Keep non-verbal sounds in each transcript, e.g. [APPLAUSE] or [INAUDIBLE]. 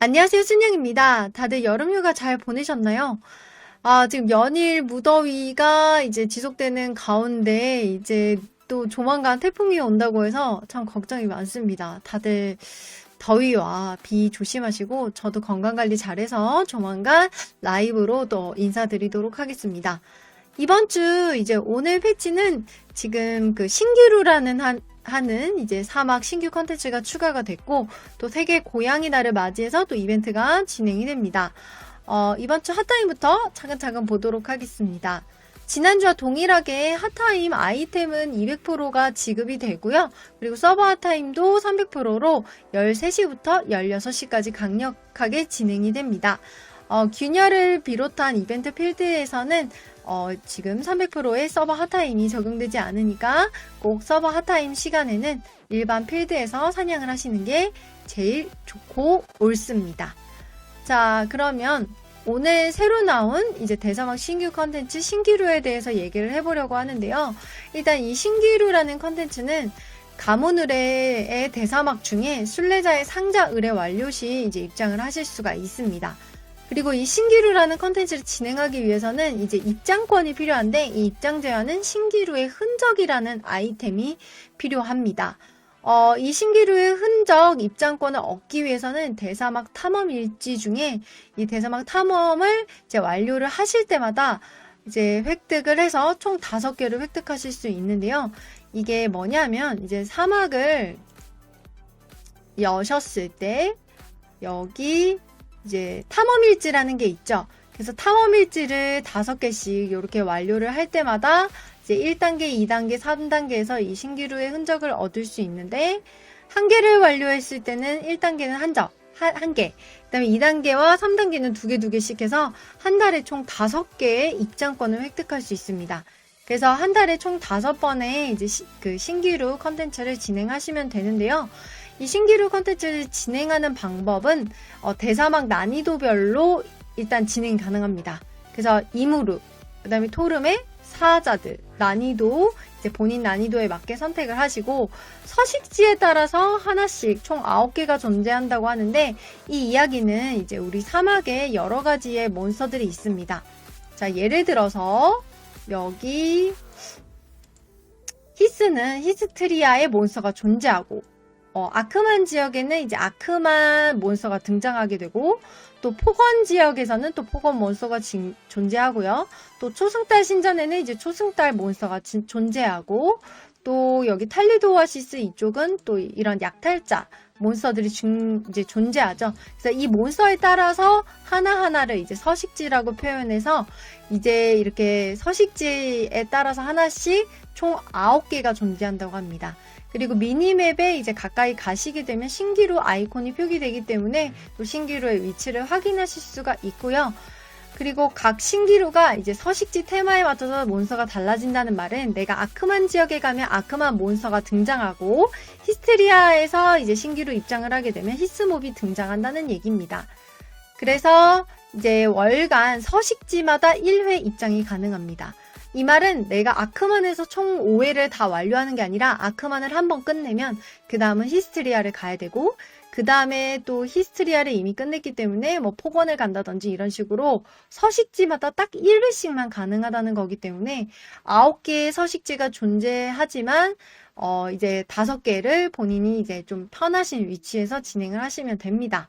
안녕하세요, 순영입니다. 다들 여름휴가 잘 보내셨나요? 아, 지금 연일 무더위가 이제 지속되는 가운데 이제 또 조만간 태풍이 온다고 해서 참 걱정이 많습니다. 다들 더위와 비 조심하시고 저도 건강관리 잘해서 조만간 라이브로 또 인사드리도록 하겠습니다. 이번 주 이제 오늘 패치는 지금 그 신기루라는 한, 하는 이제 사막 신규 컨텐츠가 추가가 됐고 또 세계 고양이 날을 맞이해서 또 이벤트가 진행이 됩니다. 어, 이번 주 핫타임부터 차근차근 보도록 하겠습니다. 지난주와 동일하게 핫타임 아이템은 200%가 지급이 되고요. 그리고 서버 핫타임도 300%로 13시부터 16시까지 강력하게 진행이 됩니다. 어, 균열을 비롯한 이벤트 필드에서는 어, 지금 300%의 서버 핫타임이 적용되지 않으니까 꼭 서버 핫타임 시간에는 일반 필드에서 사냥을 하시는 게 제일 좋고 옳습니다. 자, 그러면 오늘 새로 나온 이제 대사막 신규 컨텐츠 신기루에 대해서 얘기를 해보려고 하는데요. 일단 이 신기루라는 컨텐츠는 가문 의뢰의 대사막 중에 순례자의 상자 의뢰 완료 시 이제 입장을 하실 수가 있습니다. 그리고 이 신기루라는 컨텐츠를 진행하기 위해서는 이제 입장권이 필요한데 이 입장 제한은 신기루의 흔적이라는 아이템이 필요합니다. 어, 이 신기루의 흔적 입장권을 얻기 위해서는 대사막 탐험 일지 중에 이 대사막 탐험을 이제 완료를 하실 때마다 이제 획득을 해서 총 다섯 개를 획득하실 수 있는데요. 이게 뭐냐면 이제 사막을 여셨을 때 여기 이제 탐험일지라는 게 있죠. 그래서 탐험일지를 다섯 개씩 이렇게 완료를 할 때마다 이제 1단계, 2단계, 3단계에서 이 신기루의 흔적을 얻을 수 있는데 한 개를 완료했을 때는 1단계는 한 적, 한, 한 개. 그다음에 2단계와 3단계는 두 개, 두 개씩 해서 한 달에 총 다섯 개의 입장권을 획득할 수 있습니다. 그래서 한 달에 총 다섯 번의 이제 시, 그 신기루 컨텐츠를 진행하시면 되는데요. 이 신기루 컨텐츠를 진행하는 방법은 어, 대사막 난이도별로 일단 진행 가능합니다. 그래서 이무르, 그 다음에 토름의 사자들, 난이도, 이제 본인 난이도에 맞게 선택을 하시고 서식지에 따라서 하나씩 총 9개가 존재한다고 하는데 이 이야기는 이제 우리 사막에 여러 가지의 몬스터들이 있습니다. 자, 예를 들어서 여기 히스는 히스트리아의 몬스터가 존재하고 어, 아크만 지역에는 이제 아크만 몬스터가 등장하게 되고 또 폭원 지역에서는 또 폭원 몬스터가 진, 존재하고요. 또 초승달 신전에는 이제 초승달 몬스터가 진, 존재하고 또 여기 탈리도아시스 이쪽은 또 이런 약탈자 몬스터들이 중, 이제 존재하죠. 그래서 이 몬스터에 따라서 하나하나를 이제 서식지라고 표현해서 이제 이렇게 서식지에 따라서 하나씩 총 9개가 존재한다고 합니다. 그리고 미니맵에 이제 가까이 가시게 되면 신기루 아이콘이 표기되기 때문에 또 신기루의 위치를 확인하실 수가 있고요. 그리고 각 신기루가 이제 서식지 테마에 맞춰서 몬스터가 달라진다는 말은 내가 아크만 지역에 가면 아크만 몬스터가 등장하고 히스테리아에서 이제 신기루 입장을 하게 되면 히스몹이 등장한다는 얘기입니다. 그래서 이제 월간 서식지마다 1회 입장이 가능합니다. 이 말은 내가 아크만에서 총 5회를 다 완료하는 게 아니라 아크만을 한 번 끝내면 그 다음은 히스트리아를 가야 되고 그 다음에 또 히스트리아를 이미 끝냈기 때문에 뭐 폭원을 간다든지 이런 식으로 서식지마다 딱 1회씩만 가능하다는 거기 때문에 9개의 서식지가 존재하지만 어 이제 5개를 본인이 이제 좀 편하신 위치에서 진행을 하시면 됩니다.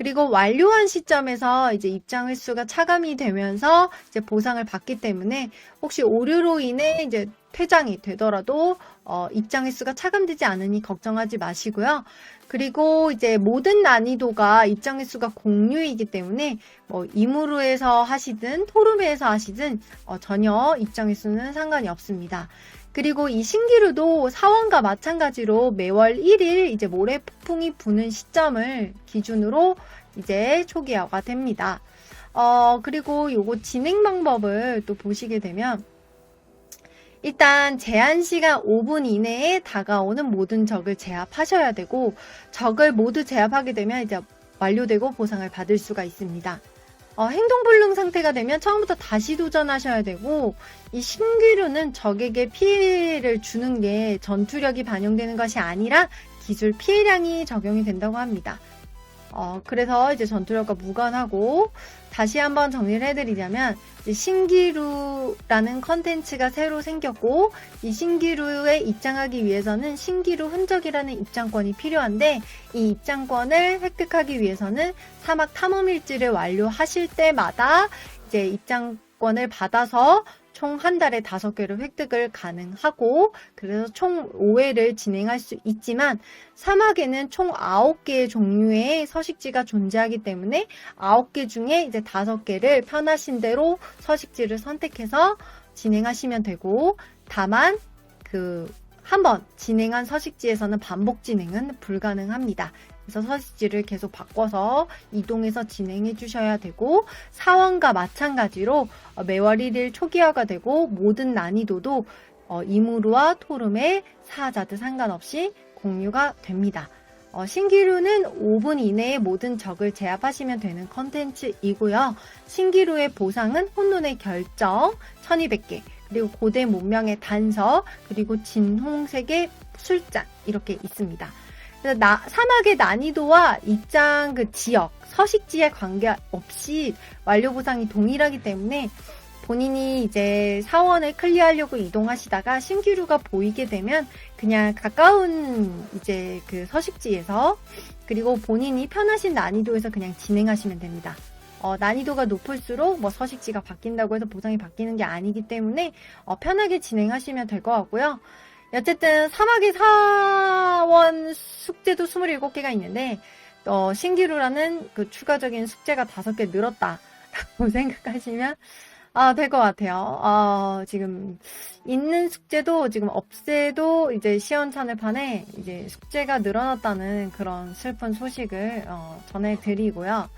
그리고 완료한 시점에서 이제 입장 횟수가 차감이 되면서 이제 보상을 받기 때문에 혹시 오류로 인해 이제 퇴장이 되더라도 어, 입장 횟수가 차감되지 않으니 걱정하지 마시고요. 그리고 이제 모든 난이도가 입장 횟수가 공유이기 때문에 뭐 이무르에서 하시든 토르메에서 하시든 어, 전혀 입장 횟수는 상관이 없습니다. 그리고 이 신기루도 사원과 마찬가지로 매월 1일 이제 모래 폭풍이 부는 시점을 기준으로 이제 초기화가 됩니다. 어, 그리고 요거 진행 방법을 또 보시게 되면 일단 제한 시간 5분 이내에 다가오는 모든 적을 제압하셔야 되고 적을 모두 제압하게 되면 이제 완료되고 보상을 받을 수가 있습니다. 어, 행동불능 상태가 되면 처음부터 다시 도전하셔야 되고 이 신기루는 적에게 피해를 주는 게 전투력이 반영되는 것이 아니라 기술 피해량이 적용이 된다고 합니다. 어, 그래서 이제 전투력과 무관하고 다시 한번 정리를 해드리자면 신기루라는 컨텐츠가 새로 생겼고 이 신기루에 입장하기 위해서는 신기루 흔적이라는 입장권이 필요한데 이 입장권을 획득하기 위해서는 사막 탐험 일지를 완료하실 때마다 이제 입장 권을 받아서 총 한 달에 다섯 개를 획득을 가능하고 그래서 총 5회를 진행할 수 있지만 사막에는 총 9개의 종류의 서식지가 존재하기 때문에 9개 중에 이제 5개를 편하신 대로 서식지를 선택해서 진행하시면 되고 다만 그 한번 진행한 서식지에서는 반복 진행은 불가능합니다. 그래서 서식지를 계속 바꿔서 이동해서 진행해 주셔야 되고 사원과 마찬가지로 어, 매월 1일 초기화가 되고 모든 난이도도 어, 이무르와 토름의 사자드 상관없이 공유가 됩니다. 어, 신기루는 5분 이내에 모든 적을 제압하시면 되는 컨텐츠이고요. 신기루의 보상은 혼돈의 결정 1200개, 그리고 고대 문명의 단서, 그리고 진홍색의 술잔 이렇게 있습니다. 나, 사막의 난이도와 입장 그 지역, 서식지에 관계없이 완료 보상이 동일하기 때문에 본인이 이제 사원을 클리어하려고 이동하시다가 신기루가 보이게 되면 그냥 가까운 이제 그 서식지에서 그리고 본인이 편하신 난이도에서 그냥 진행하시면 됩니다. 어, 난이도가 높을수록 뭐 서식지가 바뀐다고 해서 보상이 바뀌는 게 아니기 때문에 어, 편하게 진행하시면 될 것 같고요. 어쨌든 사막의 사원 숙제도 27개가 있는데 어, 신기루라는 그 추가적인 숙제가 5개 늘었다라고 [LAUGHS] 생각하시면 아, 될 것 같아요. 어, 지금 있는 숙제도 지금 없애도 이제 시원찮을 판에 이제 숙제가 늘어났다는 그런 슬픈 소식을 어, 전해드리고요.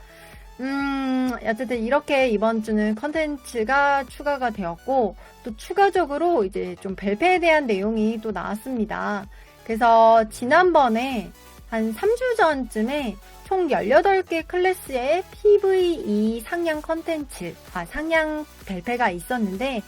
음, 어쨌든 이렇게 이번 주는 컨텐츠가 추가가 되었고, 또 추가적으로 이제 좀 벨페에 대한 내용이 또 나왔습니다. 그래서 지난번에 한 3주 전쯤에 총 18개 클래스의 PVE 상향 컨텐츠, 아, 상향 벨페가 있었는데,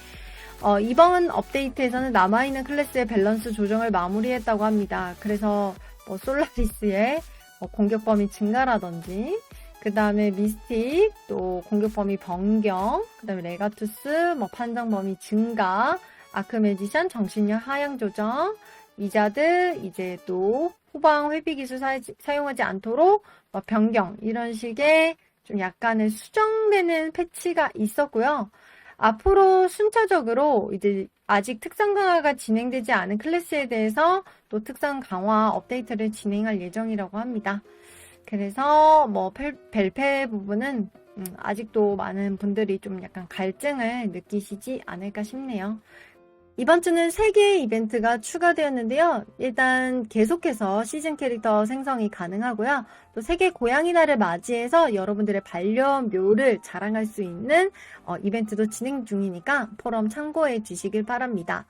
어, 이번 업데이트에서는 남아있는 클래스의 밸런스 조정을 마무리했다고 합니다. 그래서 뭐 솔라리스의 뭐 공격 범위 증가라든지, 그 다음에 미스틱, 또 공격 범위 변경, 그 다음에 레가투스, 뭐 판정 범위 증가, 아크메지션 정신력 하향 조정, 위자드, 이제 또 후방 회피 기술 사, 용하지 않도록 뭐 변경, 이런 식의 좀 약간의 수정되는 패치가 있었고요. 앞으로 순차적으로 이제 아직 특성 강화가 진행되지 않은 클래스에 대해서 또 특성 강화 업데이트를 진행할 예정이라고 합니다. 그래서 뭐 펠, 벨페 부분은 음, 아직도 많은 분들이 좀 약간 갈증을 느끼시지 않을까 싶네요. 이번 주는 3개의 이벤트가 추가되었는데요. 일단 계속해서 시즌 캐릭터 생성이 가능하고요. 또 세계 고양이 날을 맞이해서 여러분들의 반려묘를 자랑할 수 있는 어, 이벤트도 진행 중이니까 포럼 참고해 주시길 바랍니다.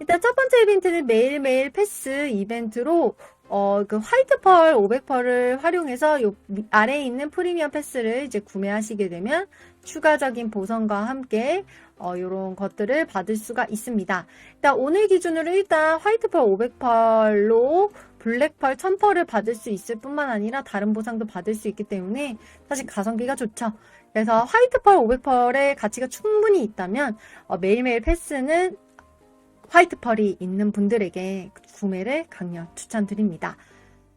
일단 첫 번째 이벤트는 매일매일 패스 이벤트로 어, 그 화이트 펄 500펄을 활용해서 요 아래에 있는 프리미엄 패스를 이제 구매하시게 되면 추가적인 보상과 함께 어, 요런 것들을 받을 수가 있습니다. 일단 오늘 기준으로 일단 화이트 펄 500펄로 블랙펄 1000펄을 받을 수 있을 뿐만 아니라 다른 보상도 받을 수 있기 때문에 사실 가성비가 좋죠. 그래서 화이트 펄 500펄의 가치가 충분히 있다면 어, 매일매일 패스는 화이트 펄이 있는 분들에게 구매를 강력 추천드립니다.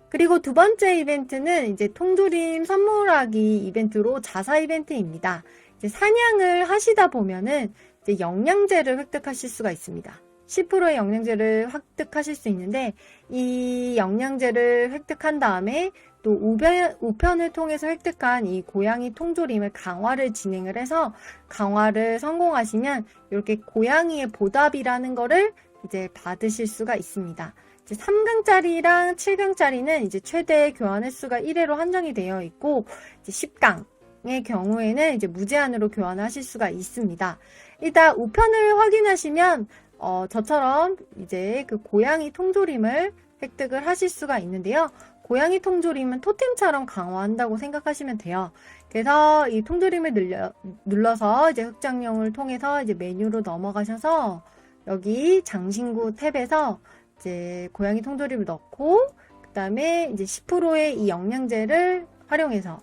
그리고 두 번째 이벤트는 이제 통조림 선물하기 이벤트로 자사 이벤트입니다. 이제 사냥을 하시다 보면은 이제 영양제를 획득하실 수가 있습니다. 10%의 영양제를 획득하실 수 있는데 이 영양제를 획득한 다음에 또 우편, 우편을 통해서 획득한 이 고양이 통조림을 강화를 진행을 해서 강화를 성공하시면 이렇게 고양이의 보답이라는 거를 이제 받으실 수가 있습니다. 이제 3강짜리랑 7강짜리는 이제 최대 교환 횟수가 1회로 한정이 되어 있고 이제 10강 의 경우에는 이제 무제한으로 교환하실 수가 있습니다. 일단 우편을 확인하시면 어, 저처럼 이제 그 고양이 통조림을 획득을 하실 수가 있는데요. 고양이 통조림은 토템처럼 강화한다고 생각하시면 돼요. 그래서 이 통조림을 눌려, 눌러서 이제 흑장용을 통해서 이제 메뉴로 넘어가셔서 여기 장신구 탭에서 이제 고양이 통조림을 넣고 그 다음에 이제 10%의 이 영양제를 활용해서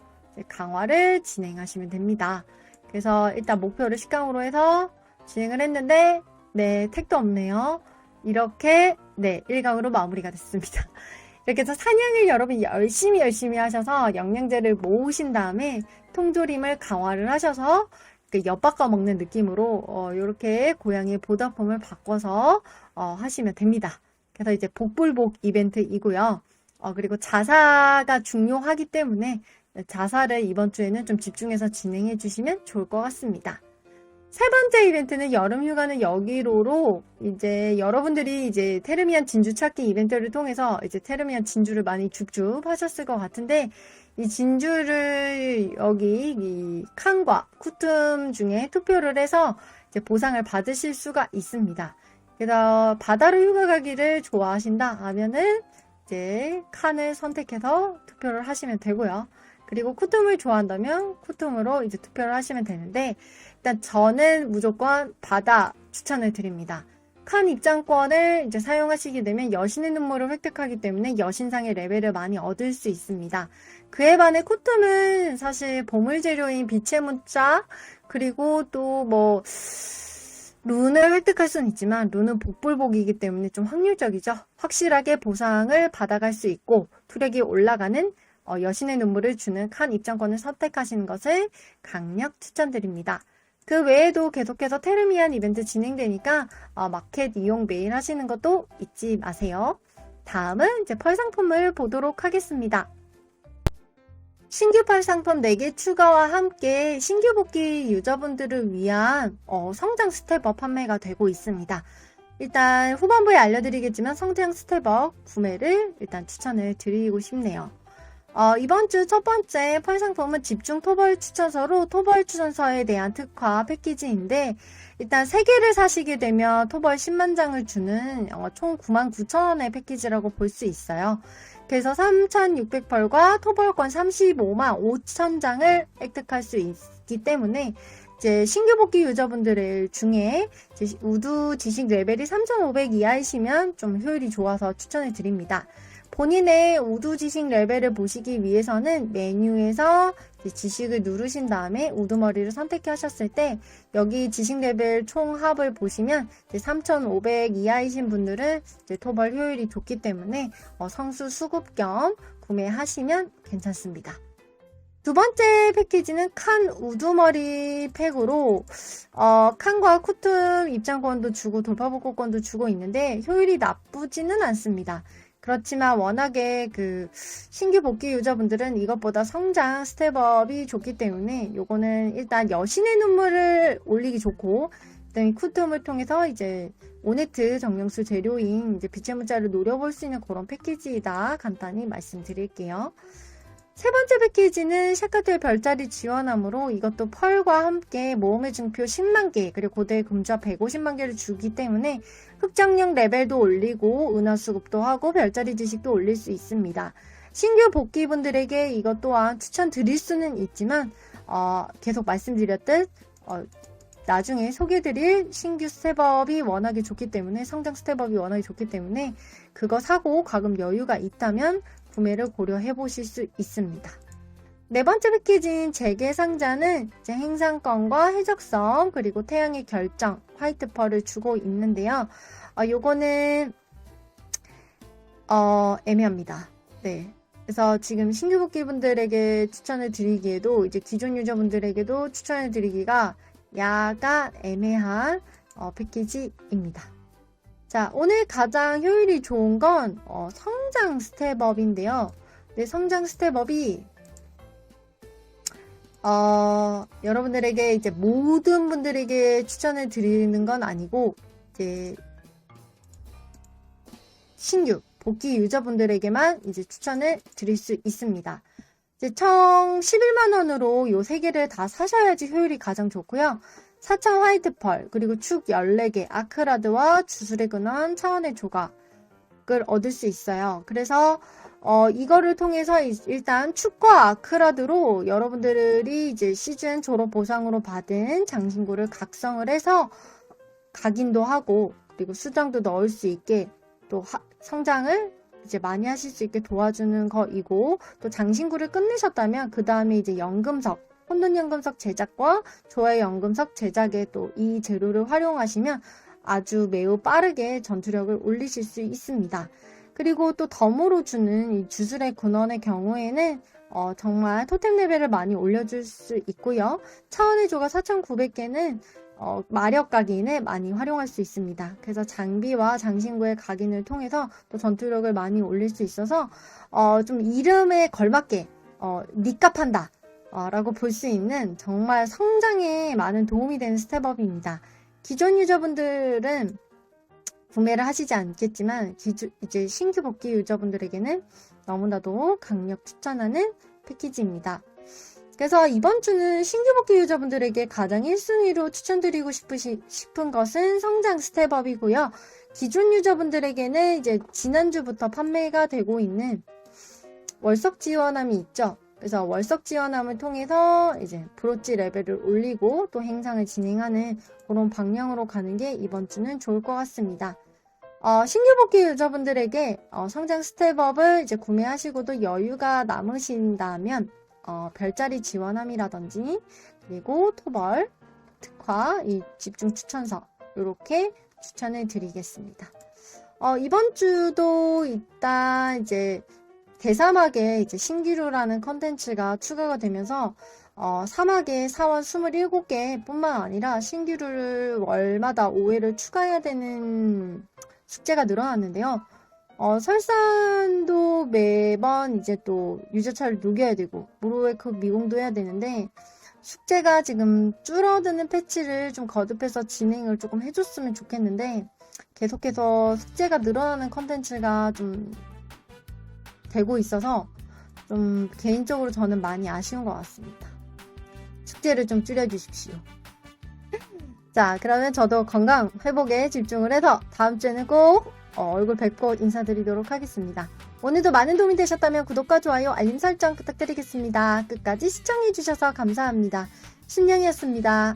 강화를 진행하시면 됩니다. 그래서 일단 목표를 10강으로 해서 진행을 했는데 네, 택도 없네요. 이렇게 네, 1강으로 마무리가 됐습니다. [LAUGHS] 이렇게 해서 사냥을 여러분 열심히 열심히 하셔서 영양제를 모으신 다음에 통조림을 강화를 하셔서 그 엿바꿔 먹는 느낌으로 어, 이렇게 고양이의 보답품을 바꿔서 어, 하시면 됩니다. 그래서 이제 복불복 이벤트이고요. 어, 그리고 자사가 중요하기 때문에 자사를 이번 주에는 좀 집중해서 진행해 주시면 좋을 것 같습니다. 세 번째 이벤트는 여름 휴가는 여기로로 이제 여러분들이 이제 테르미안 진주 찾기 이벤트를 통해서 이제 테르미안 진주를 많이 줍줍 하셨을 것 같은데 이 진주를 여기 이 칸과 쿠툼 중에 투표를 해서 이제 보상을 받으실 수가 있습니다. 그래서 바다로 휴가 가기를 좋아하신다 하면은 이제 칸을 선택해서 투표를 하시면 되고요. 그리고 쿠툼을 좋아한다면 쿠툼으로 이제 투표를 하시면 되는데 일단 저는 무조건 바다 추천을 드립니다. 칸 입장권을 이제 사용하시게 되면 여신의 눈물을 획득하기 때문에 여신상의 레벨을 많이 얻을 수 있습니다. 그에 반해 쿠툼은 사실 보물 재료인 빛의 문자 그리고 또 뭐 룬을 획득할 수는 있지만 룬은 복불복이기 때문에 좀 확률적이죠. 확실하게 보상을 받아갈 수 있고 투력이 올라가는 어, 여신의 눈물을 주는 칸 입장권을 선택하시는 것을 강력 추천드립니다. 그 외에도 계속해서 테르미안 이벤트 진행되니까 어, 마켓 이용 매일 하시는 것도 잊지 마세요. 다음은 이제 펄 상품을 보도록 하겠습니다. 신규 펄 상품 4개 추가와 함께 신규 복귀 유저분들을 위한 어, 성장 스텝업 판매가 되고 있습니다. 일단 후반부에 알려드리겠지만 성장 스텝업 구매를 일단 추천을 드리고 싶네요. 어, 이번 주 첫 번째 펄 상품은 집중 토벌 추천서로 토벌 추천서에 대한 특화 패키지인데 일단 3개를 사시게 되면 토벌 10만 장을 주는 어, 총 99,000원의 패키지라고 볼 수 있어요. 그래서 3,600펄과 토벌권 35만 5천 장을 획득할 수 있기 때문에 이제 신규 복귀 유저분들 중에 우두 지식 레벨이 3,500 이하이시면 좀 효율이 좋아서 추천을 드립니다. 본인의 우두 지식 레벨을 보시기 위해서는 메뉴에서 지식을 누르신 다음에 우두머리를 선택하셨을 때 여기 지식 레벨 총 합을 보시면 3,500 이하이신 분들은 토벌 효율이 좋기 때문에 어, 성수 수급 겸 구매하시면 괜찮습니다. 두 번째 패키지는 칸 우두머리 팩으로 어, 칸과 쿠툼 입장권도 주고 돌파복구권도 주고 있는데 효율이 나쁘지는 않습니다. 그렇지만 워낙에 그 신규 복귀 유저분들은 이것보다 성장 스텝업이 좋기 때문에 요거는 일단 여신의 눈물을 올리기 좋고 그다음에 쿠툼을 통해서 이제 오네트 정령수 재료인 이제 빛의 문자를 노려볼 수 있는 그런 패키지이다 간단히 말씀드릴게요. 세 번째 패키지는 샤카텔 별자리 지원함으로 이것도 펄과 함께 모험의 증표 10만 개 그리고 고대 금좌 150만 개를 주기 때문에 흑장령 레벨도 올리고 은하 수급도 하고 별자리 지식도 올릴 수 있습니다. 신규 복귀분들에게 이것 또한 추천드릴 수는 있지만 어, 계속 말씀드렸듯 어, 나중에 소개드릴 신규 스텝업이 워낙에 좋기 때문에 성장 스텝업이 워낙에 좋기 때문에 그거 사고 가금 여유가 있다면 구매를 고려해 보실 수 있습니다. 네 번째 패키지인 재개 상자는 이제 행상권과 해적성 그리고 태양의 결정 화이트 펄을 주고 있는데요. 어, 요거는 어, 애매합니다. 네. 그래서 지금 신규 복귀 분들에게 추천을 드리기에도 이제 기존 유저분들에게도 추천을 드리기가 약간 애매한 어, 패키지입니다. 자, 오늘 가장 효율이 좋은 건 어, 성장 스텝업인데요. 네, 성장 스텝업이 어, 여러분들에게 이제 모든 분들에게 추천을 드리는 건 아니고 이제 신규 복귀 유저분들에게만 이제 추천을 드릴 수 있습니다. 이제 총 11만 원으로 요 세 개를 다 사셔야지 효율이 가장 좋고요. 4차 화이트 펄, 그리고 축 14개, 아크라드와 주술의 근원, 차원의 조각을 얻을 수 있어요. 그래서 어, 이거를 통해서 일단 축과 아크라드로 여러분들이 이제 시즌 졸업 보상으로 받은 장신구를 각성을 해서 각인도 하고 그리고 수정도 넣을 수 있게 또 하, 성장을 이제 많이 하실 수 있게 도와주는 거이고 또 장신구를 끝내셨다면 그 다음에 이제 연금석 혼돈연금석 제작과 조의 연금석 제작에 또 이 재료를 활용하시면 아주 매우 빠르게 전투력을 올리실 수 있습니다. 그리고 또 덤으로 주는 이 주술의 근원의 경우에는 어, 정말 토템 레벨을 많이 올려줄 수 있고요. 차원의 조가 4,900개는 어, 마력 각인에 많이 활용할 수 있습니다. 그래서 장비와 장신구의 각인을 통해서 또 전투력을 많이 올릴 수 있어서 어, 좀 이름에 걸맞게 어, 니값한다 어, 라고 볼 수 있는 정말 성장에 많은 도움이 되는 스텝업입니다. 기존 유저분들은 구매를 하시지 않겠지만 기주- 이제 신규 복귀 유저분들에게는 너무나도 강력 추천하는 패키지입니다. 그래서 이번 주는 신규 복귀 유저분들에게 가장 1순위로 추천드리고 싶으시, 싶은 것은 성장 스텝업이고요. 기존 유저분들에게는 이제 지난주부터 판매가 되고 있는 월석 지원함이 있죠. 그래서 월석 지원함을 통해서 이제 브로치 레벨을 올리고 또 행상을 진행하는 그런 방향으로 가는 게 이번 주는 좋을 것 같습니다. 어, 신규 복귀 유저분들에게 어, 성장 스텝업을 이제 구매하시고도 여유가 남으신다면 어, 별자리 지원함이라든지 그리고 토벌, 특화, 이 집중 추천서 이렇게 추천을 드리겠습니다. 어, 이번 주도 일단 이제 대사막에 이제 신기루라는 컨텐츠가 추가가 되면서 어, 사막에 사원 27개 뿐만 아니라 신기루를 월마다 5회를 추가해야 되는 숙제가 늘어났는데요. 어, 설산도 매번 이제 또 유저차를 녹여야 되고, 무로웨크 미공도 해야 되는데, 숙제가 지금 줄어드는 패치를 좀 거듭해서 진행을 조금 해줬으면 좋겠는데, 계속해서 숙제가 늘어나는 컨텐츠가 좀 되고 있어서, 좀 개인적으로 저는 많이 아쉬운 것 같습니다. 숙제를 좀 줄여주십시오. 자, 그러면 저도 건강 회복에 집중을 해서 다음 주에는 꼭 어, 얼굴 뵙고 인사드리도록 하겠습니다. 오늘도 많은 도움이 되셨다면 구독과 좋아요, 알림 설정 부탁드리겠습니다. 끝까지 시청해주셔서 감사합니다. 신영이었습니다.